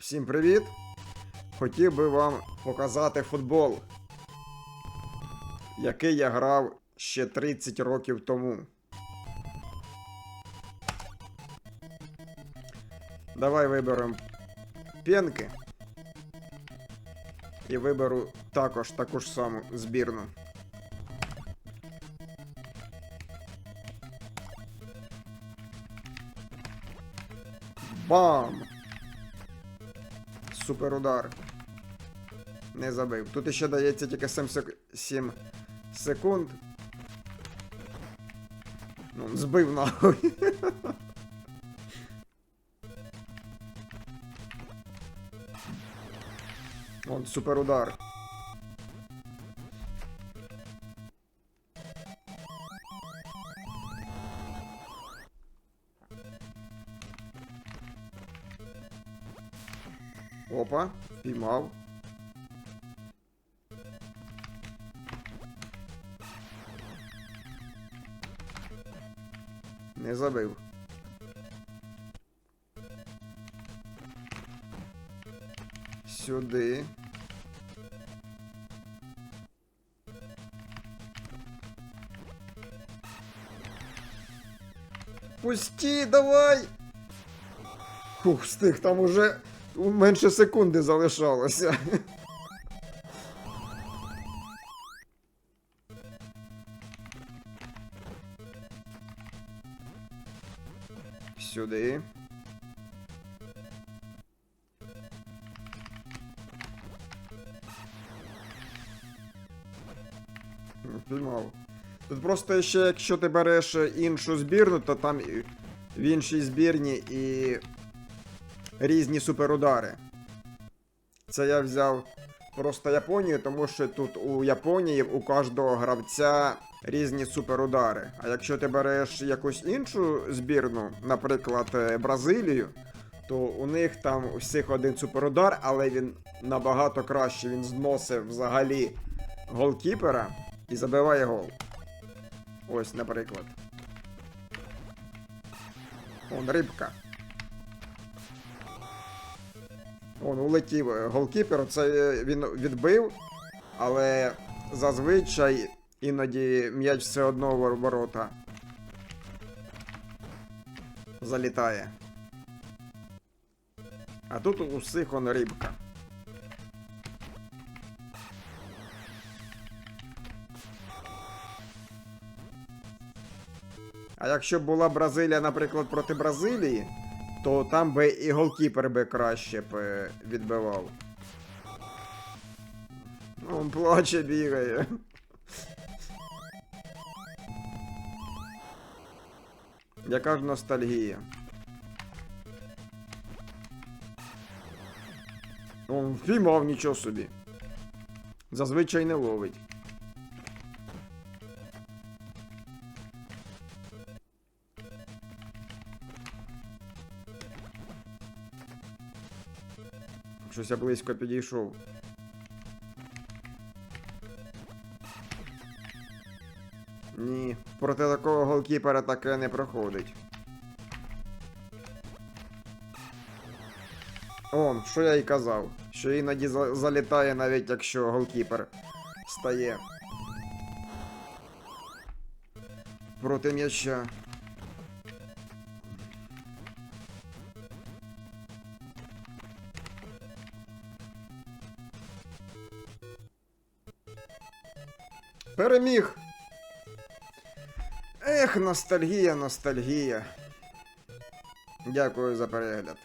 Всім привіт! Хотів би вам показати футбол, який я грав ще 30 років тому. Давай виберемо пенки. І виберу також таку ж саму збірну. Бам! Супер удар. Не забив. Тут ще дається тільки 7, сек... 7 секунд. Ну, збив нахуй. Вон супер Опа, піймав. Не забив. Сюди. Пусти, давай! Фух, встиг, там уже менше секунди залишалося. Сюди. Піймав. Тут просто ще, якщо ти береш іншу збірну, то там в іншій збірні і різні суперудари. Це я взяв просто Японію, тому що тут у Японії у кожного гравця різні суперудари. А якщо ти береш якусь іншу збірну, наприклад, е, Бразилію, то у них там у всіх один суперудар, але він набагато краще. Він зносив взагалі голкіпера і забиває гол. Ось, наприклад. Он рибка. Он улетів е, голкіпер, це е, він відбив, але зазвичай іноді м'яч все одно в ворота залітає. А тут у всіх он рибка. А якщо була Бразилія, наприклад, проти Бразилії, то там би і голкіпер би краще б е, відбивав. Ну, плаче бігає. Яка ж ностальгія. Он впіймав нічого собі. Зазвичай не ловить. Щось я близько підійшов. Ні, проти такого голкіпера таке не проходить. О, що я й казав, що іноді за- залітає навіть якщо голкіпер стає. Проти м'яча. Переміг! Ех, ностальгія, ностальгія. Дякую за перегляд.